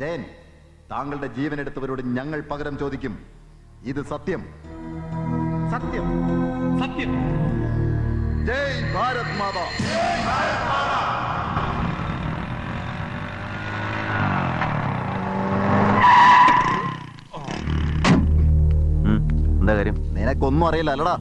ജയൻ താങ്കളുടെ ജീവൻ എടുത്തവരോട് ഞങ്ങൾ പകരം ചോദിക്കും. ഇത് സത്യം. സത്യം. സത്യം. ജയ് ഭാരത് മാതാ. നിനക്കൊന്നും അറിയില്ല അല്ലടാ.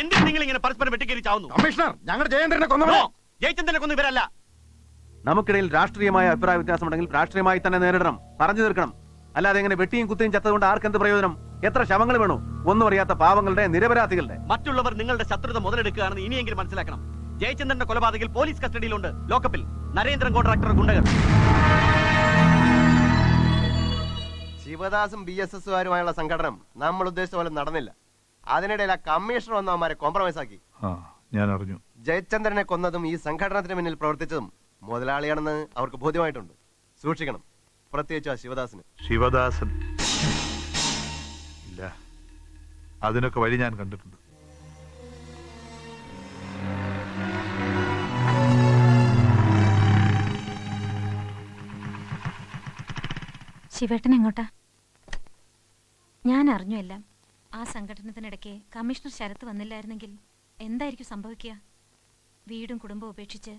എന്തിനാ നിങ്ങൾ ഇങ്ങനെ പരസ്പരം വെട്ടിക്കേറി ചാവുന്നു? കമ്മീഷണർ ഞങ്ങളുടെ ജയേന്ദ്രനെ നോ, കൊന്നവനോ ജയചന്ദ്രനെ കൊന്നു ഇവരല്ല നമുക്കിടയിൽ രാഷ്ട്രീയമായ അഭിപ്രായ വ്യത്യാസമുണ്ടെങ്കിൽ രാഷ്ട്രീയമായി തന്നെ നേരിടണം. പറഞ്ഞു തീർക്കണം. അല്ലാതെ എങ്ങനെ വെട്ടിയും കുത്തിയും ചത്തതുകൊണ്ട് ആർക്കെന്ത് പ്രയോജനം? എത്ര ശവങ്ങൾ വേണു? ഒന്നും അറിയാത്ത പാവങ്ങളുടെ നിരപരാധികളുടെ. മറ്റുള്ളവർ നിങ്ങളുടെ ശത്രുത മുതലെടുക്കുകയാണെന്ന് ഇനിയെങ്കിലും മനസ്സിലാക്കണം. ജയചന്ദ്രന്റെ കൊലപാതകിൽ പോലീസ് കസ്റ്റഡിയിലുണ്ട് ലോക്കപ്പിൽ നരേന്ദ്രൻ കോൺട്രാക്ടർ ഗുണ്ടകൾ ശിവദാസും ബി എസ് എസുകാരുമായുള്ള സംഘടനം നമ്മൾ ഉദ്ദേശിച്ച പോലെ നടന്നില്ല. അതിനിടയിൽ ആ കമ്മീഷണർ വന്നവന്മാരെ കോംപ്രമൈസ് ആക്കി. ആ. ഞാൻ അറിഞ്ഞു ജയചന്ദ്രനെ കൊന്നതും ഈ സംഘടനത്തിന് മുന്നിൽ പ്രവർത്തിച്ചതും മുതലാളിയാണെന്ന് അവർക്ക് ബോധ്യമായിട്ടുണ്ട്. സൂക്ഷിക്കണം. പ്രത്യേകിച്ച് ആ ശിവദാസിന്. ശിവദാസൻ. ഇല്ല. അതിനൊക്കെ വഴി ഞാൻ കണ്ടിട്ടുണ്ട്. ശിവേട്ടൻ എങ്ങോട്ടാ? ഞാൻ അറിഞ്ഞു എല്ലാം. ആ സംഘടനത്തിനിടയ്ക്ക് കമ്മീഷണർ ശരത്ത് വന്നില്ലായിരുന്നെങ്കിൽ എന്തായിരിക്കും സംഭവിക്കുക? വീടും കുടുംബവും ഉപേക്ഷിച്ച്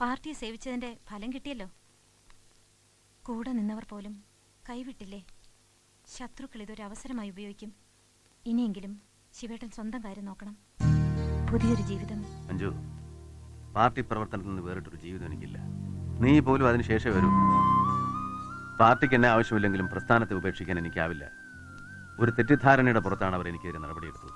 പാർട്ടിയെ സേവിച്ചതിന്റെ ഫലം കിട്ടിയല്ലോ. കൂടെ നിന്നവർ പോലും കൈവിട്ടില്ലേ? ശത്രുക്കൾ ഇതൊരു അവസരമായി ഉപയോഗിക്കും. ഇനിയെങ്കിലും ശിവേട്ടൻ സ്വന്തം കാര്യം നോക്കണം. പുതിയൊരു ജീവിതം. അഞ്ജു പാർട്ടി പ്രവർത്തനത്തിൽ നിന്ന് വേറിട്ടൊരു ജീവിതം എനിക്കില്ല. നീ പോലും അതിനുശേഷം വരൂ. പാർട്ടിക്ക് എന്നെ ആവശ്യമില്ലെങ്കിലും പ്രസ്ഥാനത്തെ ഉപേക്ഷിക്കാൻ എനിക്കാവില്ല. ഒരു തെറ്റിദ്ധാരണയുടെ പുറത്താണ് അവർ എനിക്കെതിരെ നടപടിയെടുത്തത്.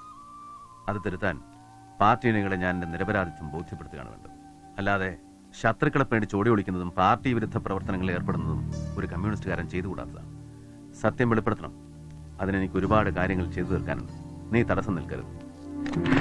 അത് തിരുത്താൻ പാർട്ടി അണികളെ ഞാൻ എന്റെ നിരപരാധിത്വം ബോധ്യപ്പെടുത്തുകയാണ് വേണ്ടത്. അല്ലാതെ ശത്രുക്കളെ പേടിച്ച് ഓടി ഒളിക്കുന്നതും പാർട്ടി വിരുദ്ധ പ്രവർത്തനങ്ങളിൽ ഏർപ്പെടുന്നതും ഒരു കമ്മ്യൂണിസ്റ്റുകാരൻ ചെയ്തുകൂടാത്തതാണ് സത്യം വെളിപ്പെടുത്തണം. അതിനെനിക്ക് ഒരുപാട് കാര്യങ്ങൾ ചെയ്തു തീർക്കാനുണ്ട്. നീ തടസ്സം നിൽക്കരുത്.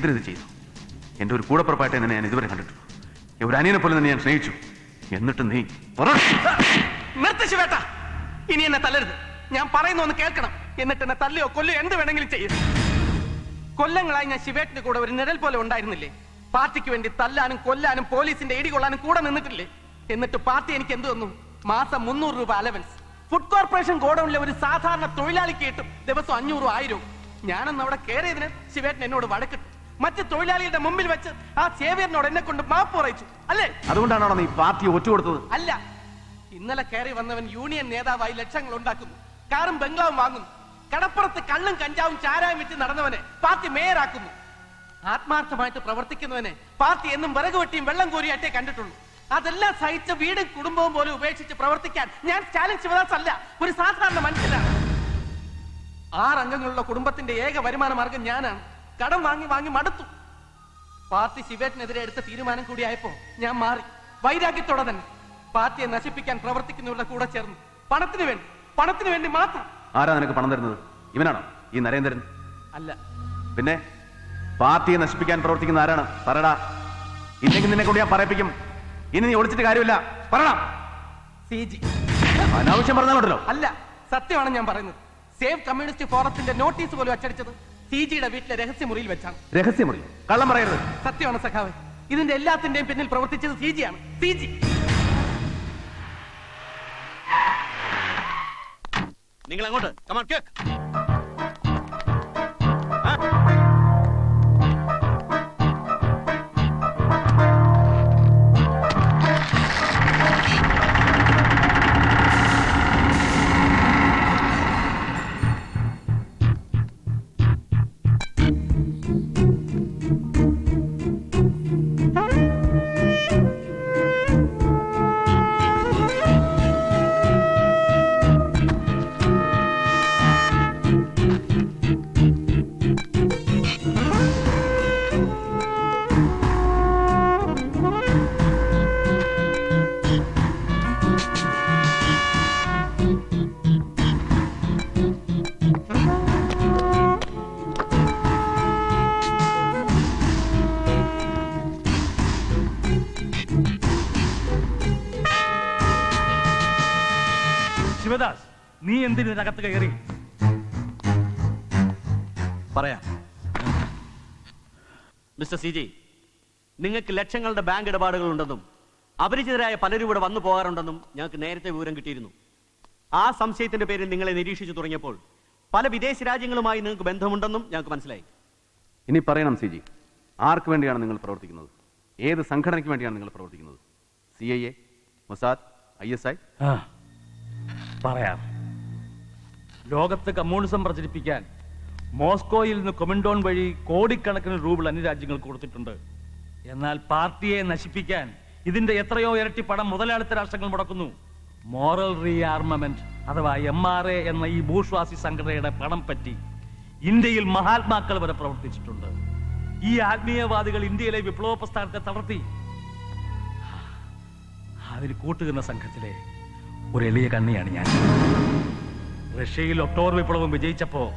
എന്തിനത് ചെയ്തു. എന്റെ ഒരു കൂടപ്പുറപ്പായിട്ട് തന്നെ ഞാൻ ഇതുവരെ കണ്ടിട്ടുള്ളൂ ഒരു അനിയനെ പോലെ തന്നെ ഞാൻ സ്നേഹിച്ചു. എന്നിട്ട് നീ നിർത്ത് ശിവേട്ട ഇനി എന്നെ തല്ലരുത്. ഞാൻ പറയുന്ന ഒന്ന് കേൾക്കണം. എന്നിട്ട് എന്നെ തല്ലയോ കൊല്ലയോ എന്ത് വേണമെങ്കിലും ചെയ്യും. കൊല്ലങ്ങളായി ഞാൻ ശിവേട്ടിന്റെ കൂടെ ഒരു നിഴൽ പോലെ ഉണ്ടായിരുന്നില്ലേ? പാർട്ടിക്ക് വേണ്ടി തല്ലാനും കൊല്ലാനും പോലീസിന്റെ ഇടി കൊള്ളാനും കൂടെ നിന്നിട്ടില്ലേ? എന്നിട്ട് പാർട്ടി എനിക്ക് എന്ത് തന്നു? മാസം മുന്നൂറ് രൂപ അലവൻസ് ഫുഡ് കോർപ്പറേഷൻ ഗോഡൌണിലെ ഒരു സാധാരണ തൊഴിലാളിക്ക് കിട്ടും. ദിവസം അഞ്ഞൂറും ആയിരവും. ഞാനന്ന് അവിടെ കയറിയതിന് ശിവേട്ടൻ എന്നോട് വഴക്കിട്ടു മറ്റ് തൊഴിലാളികളുടെ മുമ്പിൽ വെച്ച് ആ സേവിയറിനോട് എന്നെ കൊണ്ട് മാപ്പ് പറയിച്ചു. അല്ലേ? അതുകൊണ്ടാണോ നീ പാർട്ടി ഒറ്റുകൊടുത്തത്? അല്ല. ഇന്നലെ കയറി വന്നവൻ യൂണിയൻ നേതാവായി ലക്ഷങ്ങൾ ഉണ്ടാക്കുന്നു. കാറും ബംഗ്ലാവും വാങ്ങുന്നു. കടപ്പുറത്ത് കള്ളും കഞ്ചാവും ചാരായം വെച്ച് നടന്നവനെ പാർട്ടി മേയറാക്കുന്നു. ആത്മാർത്ഥമായിട്ട് പ്രവർത്തിക്കുന്നവനെ പാർട്ടി എന്നും വിറക് വെട്ടിയും വെള്ളം കോരിയായിട്ടേ കണ്ടിട്ടുള്ളൂ. അതെല്ലാം സഹിച്ച വീടും കുടുംബവും പോലും ഉപേക്ഷിച്ച് പ്രവർത്തിക്കാൻ ഞാൻ ചാലഞ്ച് ശിവദാസ് അല്ല. ഒരു സാധാരണ മനുഷ്യനാണ്. ആറംഗങ്ങളുള്ള കുടുംബത്തിന്റെ ഏക വരുമാന മാർഗം ഞാനാണ്. കടം വാങ്ങി വാങ്ങി മടുത്തു. പാർട്ടി ശിവേറ്റിനെതിരെ എടുത്ത തീരുമാനം കൂടിയായപ്പോ ഞാൻ മാറി. വൈരാഗ്യത്തോടെ തന്നെ പാർട്ടിയെ നശിപ്പിക്കാൻ പ്രവർത്തിക്കുന്നവരുടെ കൂടെ ചേർന്നു. പണത്തിന് വേണ്ടി പണത്തിന് വേണ്ടി മാത്രം. ആരാ നിനക്ക് പണം തരുന്നത്? ഇവനാണോ? ഈ നരേന്ദ്രൻ? അല്ല. പിന്നെ പാർട്ടിയെ നശിപ്പിക്കാൻ പ്രവർത്തിക്കുന്ന ആരാണ്? പറടാ. ഇല്ലെങ്കിൽ നിന്നെ കൂടി ഞാൻ പറയിപ്പിക്കും. ഇനി നീ ഒളിച്ചിട്ട് കാര്യമില്ല. പറടാ. സി ജി അനാവശ്യം പറഞ്ഞാലുണ്ടല്ലോ. അല്ല സത്യമാണ് ഞാൻ പറയുന്നത്. സേവ് കമ്മ്യൂണിസ്റ്റ് ഫോറത്തിന്റെ നോട്ടീസ് പോലും അച്ചടിച്ചത് ജിയുടെ വീട്ടിലെ രഹസ്യമുറിയിൽ വെച്ചാണ്. രഹസ്യമുറി. കള്ളം പറയരുത്. സത്യമാണ് സഖാവ്. ഇതിന്റെ എല്ലാത്തിന്റെയും പിന്നിൽ പ്രവർത്തിച്ചത് സി ജി ആണ് സി ജി നിങ്ങൾ അങ്ങോട്ട് കമാൻ കേക്ക്. എന്തിനു ഇതിനകത്ത് കയറി? പറയാ. മിസ്റ്റർ സി ജി നിങ്ങൾക്ക് ലക്ഷങ്ങളുടെ ബാങ്ക് ഇടപാടുകൾ ഉണ്ടെന്നും അപരിചിതരായ പലരും ഇവിടെ വന്നു പോകാറുണ്ടെന്നും ഞങ്ങൾക്ക് നേരത്തെ വിവരം കിട്ടിയിരുന്നു. ആ സംശയത്തിന്റെ പേരിൽ നിങ്ങളെ നിരീക്ഷിച്ചു തുടങ്ങിയപ്പോൾ പല വിദേശ രാജ്യങ്ങളുമായി നിങ്ങൾക്ക് ബന്ധമുണ്ടെന്നും ഞങ്ങൾക്ക് മനസ്സിലായി. ഇനി പറയണം സി ജി. ആർക്ക് വേണ്ടിയാണ് നിങ്ങൾ പ്രവർത്തിക്കുന്നത്? ഏത് സംഘടനയ്ക്ക് വേണ്ടിയാണ് നിങ്ങൾ പ്രവർത്തിക്കുന്നത്? C I A Mossad I S I? പറയാം. ലോകത്ത് കമ്മ്യൂണിസം പ്രചരിപ്പിക്കാൻ മോസ്കോയിൽ നിന്ന് കൊമിൻഡോൺ വഴി കോടിക്കണക്കിന് രൂപ അന്യരാജ്യങ്ങൾ കൊടുത്തിട്ടുണ്ട്. എന്നാൽ പാർട്ടിയെ നശിപ്പിക്കാൻ ഇതിന്റെ എത്രയോ ഇരട്ടി പണം മുതലാളിത്ത രാഷ്ട്രങ്ങൾ മുടക്കുന്നു. മോറൽ റീആർമമെന്റ് അഥവാ എം ആർ എ എന്ന ഈ ഭൂഷ്വാസി സംഘടനയുടെ പണം പറ്റി ഇന്ത്യയിൽ മഹാത്മാക്കൾ വരെ പ്രവർത്തിച്ചിട്ടുണ്ട്. ഈ ആത്മീയവാദികൾ ഇന്ത്യയിലെ വിപ്ലവ പ്രസ്ഥാനത്തെ തളർത്തി. അതിന് കൂട്ടുകുന്ന സംഘത്തിലെ ഒരു എളിയ കണ്ണിയാണ് ഞാൻ. റഷ്യയിൽ ഒക്ടോബർ വിപ്ലവം വിജയിച്ചപ്പോ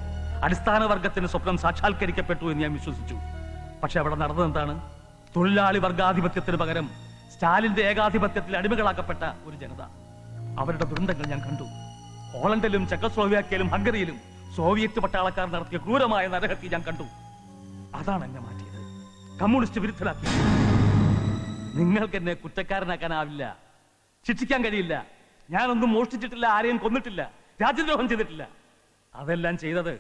അടിസ്ഥാന വർഗത്തിന് സ്വപ്നം സാക്ഷാത്കരിക്കപ്പെട്ടു എന്ന് ഞാൻ വിശ്വസിച്ചു. പക്ഷെ അവിടെ നടന്നത് എന്താണ്? തൊഴിലാളി വർഗാധിപത്യത്തിന് പകരം സ്റ്റാലിന്റെ ഏകാധിപത്യത്തിൽ അടിമകളാക്കപ്പെട്ട ഒരു ജനത. അവരുടെ ദുരന്തങ്ങൾ ഞാൻ കണ്ടു. ഹോളണ്ടിലും ചെക്കസ്ലോവാക്യയിലും ഹംഗറിയിലും സോവിയറ്റ് പട്ടാളക്കാർ നടത്തിയ ക്രൂരമായ നരഹത്യ ഞാൻ കണ്ടു. അതാണ് എന്നെ മാറ്റിയത്. കമ്മ്യൂണിസ്റ്റ് വിരുദ്ധരാക്കി നിങ്ങൾക്ക് എന്നെ കുറ്റക്കാരനാക്കാനാവില്ല. ശിക്ഷിക്കാൻ കഴിയില്ല. ഞാനൊന്നും മോഷ്ടിച്ചിട്ടില്ല ആരെയും കൊന്നിട്ടില്ല. രാജ്യദ്രോഹം ചെയ്തിട്ടില്ല. അതെല്ലാം ചെയ്തത്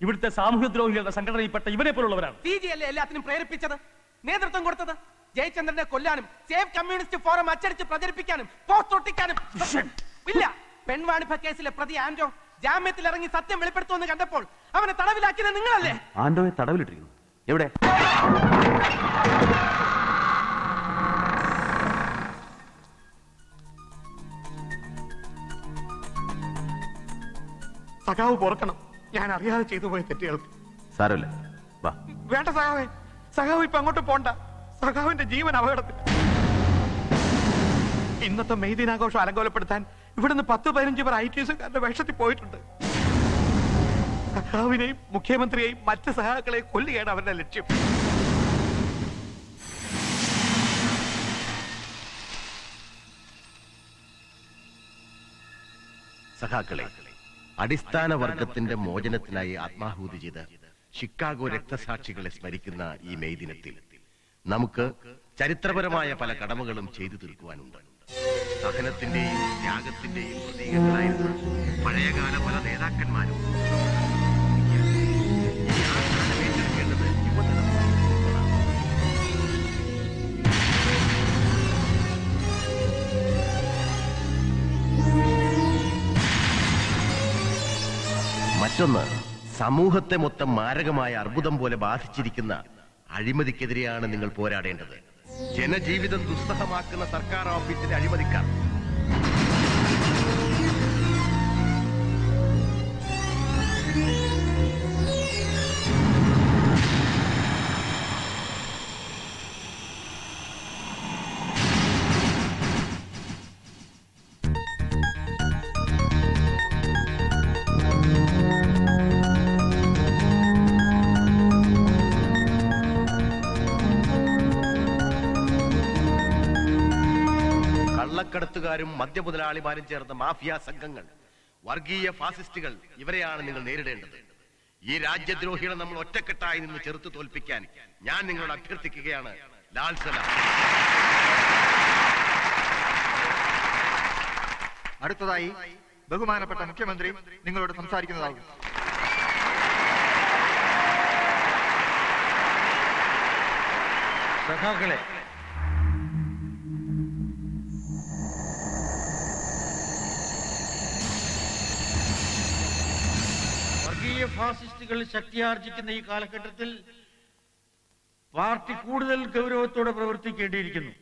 ഇവിടുത്തെ സാമൂഹ്യദ്രോഹികളുടെ സംഘടനയിൽപ്പെട്ട ഇവരെ പോലുള്ളവരാണ്. സി ജി അല്ലേ എല്ലാത്തിനും പ്രേരിപ്പിച്ചത്? നേതൃത്വം കൊടുത്തത്? ജയചന്ദ്രനെ കൊല്ലാനും സേവ് കമ്മ്യൂണിസ്റ്റ് ഫോറം അച്ചടിച്ച് പ്രചരിപ്പിക്കാനും പോസ്റ്റ് ഒട്ടിക്കാനും. ഇല്ല. പെൺവാണിഭ കേസിലെ പ്രതി ആന്റോ ജാമ്യത്തിൽ ഇറങ്ങി സത്യം വെളിപ്പെടുത്തുമെന്ന് കണ്ടപ്പോൾ അവനെ തടവിലാക്കിയത് നിങ്ങളല്ലേ? ആന്റോയെ തടവിലിട്ടിരിക്കുന്നു. എവിടെ? സഖാവ് പൊറക്കണം. ഞാൻ അറിയാതെ ചെയ്തു പോയ തെറ്റുകൾക്ക്. സാരമില്ല. വാ. വേണ്ട സഖാവേ. സഖാവ് ഇപ്പൊ അങ്ങോട്ട് പോണ്ട. സഖാവിന്റെ ജീവൻ അപകടത്തിൽ. ഇന്നത്തെ മെയ് ദിനാഘോഷം അലങ്കോലപ്പെടുത്താൻ ഇവിടുന്ന് പത്ത് പതിനഞ്ച് പേർ ഐ ടി എസുകാരുടെ വേഷത്തിൽ പോയിട്ടുണ്ട്. സഖാവിനെയും മുഖ്യമന്ത്രിയെയും മറ്റ് സഖാക്കളെയും കൊല്ലുകയാണ് അവരുടെ ലക്ഷ്യം. സഖാക്കളെ അടിസ്ഥാന വർഗത്തിന്റെ മോചനത്തിനായി ആത്മാഹൂതി ചെയ്ത് ഷിക്കാഗോ രക്തസാക്ഷികളെ സ്മരിക്കുന്ന ഈ മെയ് ദിനത്തിൽ നമുക്ക് ചരിത്രപരമായ പല കടമകളും ചെയ്തു തീർക്കുവാനുണ്ട്. സഹനത്തിന്റെയും ത്യാഗത്തിന്റെയും പ്രതീകങ്ങളായിരുന്ന പഴയകാല പല നേതാക്കന്മാരും. മറ്റൊന്ന് സമൂഹത്തെ മൊത്തം മാരകമായ അർബുദം പോലെ ബാധിച്ചിരിക്കുന്ന അഴിമതിക്കെതിരെയാണ് നിങ്ങൾ പോരാടേണ്ടത്. ജനജീവിതം ദുസ്സഹമാക്കുന്ന സർക്കാർ ഓഫീസിലെ അഴിമതിക്കാർ കള്ളക്കടത്തുകാരും മദ്യമുതലാളിമാരും ചേർന്ന മാഫിയ സംഘങ്ങൾ വർഗീയ ഫാസിസ്റ്റുകൾ ഇവരെയാണ് നിങ്ങൾ നേരിടേണ്ടത്. ഈ രാജ്യദ്രോഹികളെ നമ്മൾ ഒറ്റക്കെട്ടായി നിന്ന് ചെറുത്ത് തോൽപ്പിക്കാൻ ഞാൻ നിങ്ങളോട് അഭ്യർത്ഥിക്കുകയാണ്. ലാൽ സലാം. അടുത്തതായി ബഹുമാനപ്പെട്ട മുഖ്യമന്ത്രി നിങ്ങളോട് സംസാരിക്കുന്നതാകും സഖാക്കളെ വർഗീയ ഫാസിസ്റ്റുകൾ ശക്തിയാർജിക്കുന്ന ഈ കാലഘട്ടത്തിൽ പാർട്ടി കൂടുതൽ ഗൗരവത്തോടെ പ്രവർത്തിക്കേണ്ടിയിരിക്കുന്നു.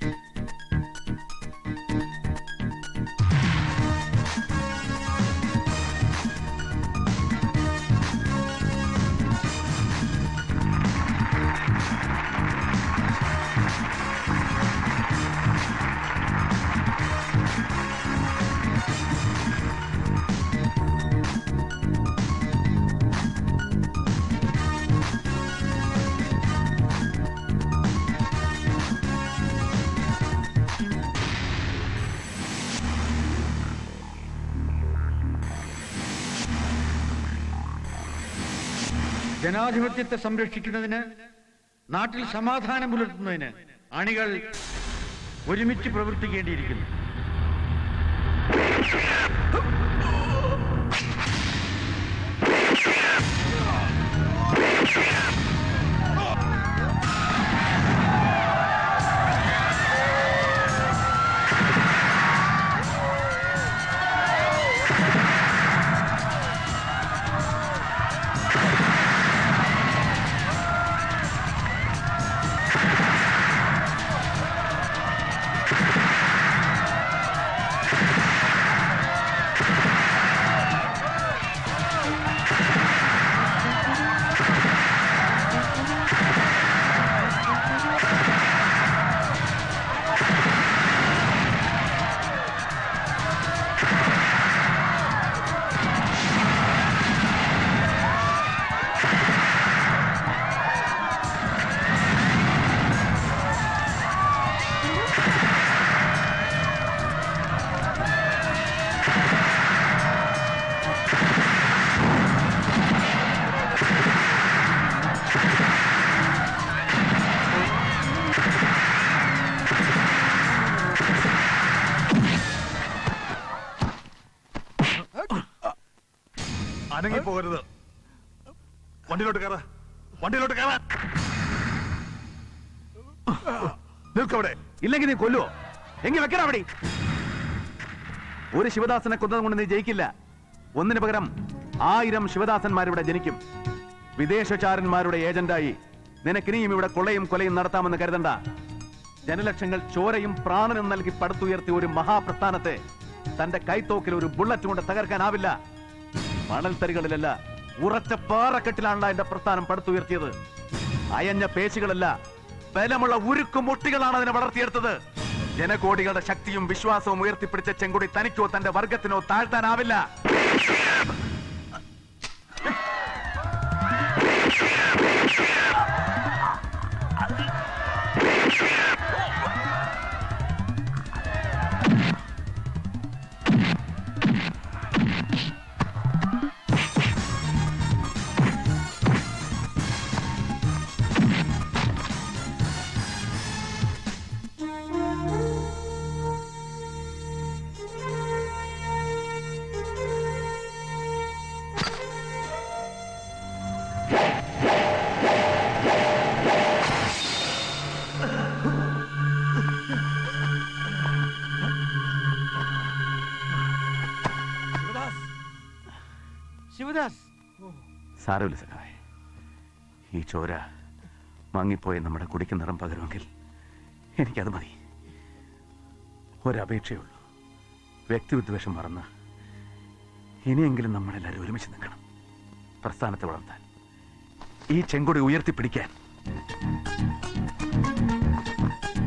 ജനാധിപത്യത്തെ സംരക്ഷിക്കുന്നതിന് നാട്ടിൽ സമാധാനം പുലർത്തുന്നതിന് അണികൾ ഒരുമിച്ച് പ്രവർത്തിക്കേണ്ടിയിരിക്കുന്നു. അനങ്ങി പോകരുത്. വണ്ടിയിലോട്ട് കയറ. വണ്ടിയിലോട്ട് കയറ. നിൽക്കവിടെ ഇല്ലെങ്കിൽ നീ കൊല്ലുവോ? എങ്കിൽ വെക്കണം അവിടെ. ഒരു ശിവദാസനെ കൊന്നത് കൊണ്ട് നീ ജയിക്കില്ല. ഒന്നിനു പകരം ആയിരം ശിവദാസന്മാരിവിടെ ജനിക്കും. വിദേശചാരന്മാരുടെ ഏജന്റായി. നിനക്കിനിയും ഇവിടെ കൊള്ളയും കൊലയും നടത്താമെന്ന് കരുതണ്ട. ജനലക്ഷങ്ങൾ ചോരയും പ്രാണനും നൽകി പടുത്തുയർത്തിയ ഒരു മഹാപ്രസ്ഥാനത്തെ തന്റെ കൈത്തോക്കിൽ ഒരു ബുള്ളറ്റ് കൊണ്ട് തകർക്കാനാവില്ല. മണൽത്തരികളിലല്ല ഉറച്ച പാറക്കെട്ടിലാണല്ലോ എന്റെ പ്രസ്ഥാനം പടുത്തുയർത്തിയത്. അയഞ്ഞ പേശികളല്ല ബലമുള്ള ഉരുക്കും മുട്ടികളാണ് അതിനെ വളർത്തിയെടുത്തത്. ജനകോടികളുടെ ശക്തിയും വിശ്വാസവും ഉയർത്തിപ്പിടിച്ച ചെങ്കുടി തനിക്കോ തന്റെ വർഗത്തിനോ താഴ്ത്താനാവില്ല. ദേവദാസ് സാരമില്ല സഖാവേ. ഈ ചോര മങ്ങിപ്പോയി നമ്മുടെ കുടിക്ക് നിറം പകരുമെങ്കിൽ എനിക്കത് മതി. ഒരപേക്ഷയുള്ളൂ. വ്യക്തിവിദ്വേഷം മറന്ന് ഇനിയെങ്കിലും നമ്മളെല്ലാവരും ഒരുമിച്ച് നിൽക്കണം. പ്രസ്ഥാനത്തെ വളർത്താൻ. ഈ ചെങ്കൊടി ഉയർത്തിപ്പിടിക്കാൻ.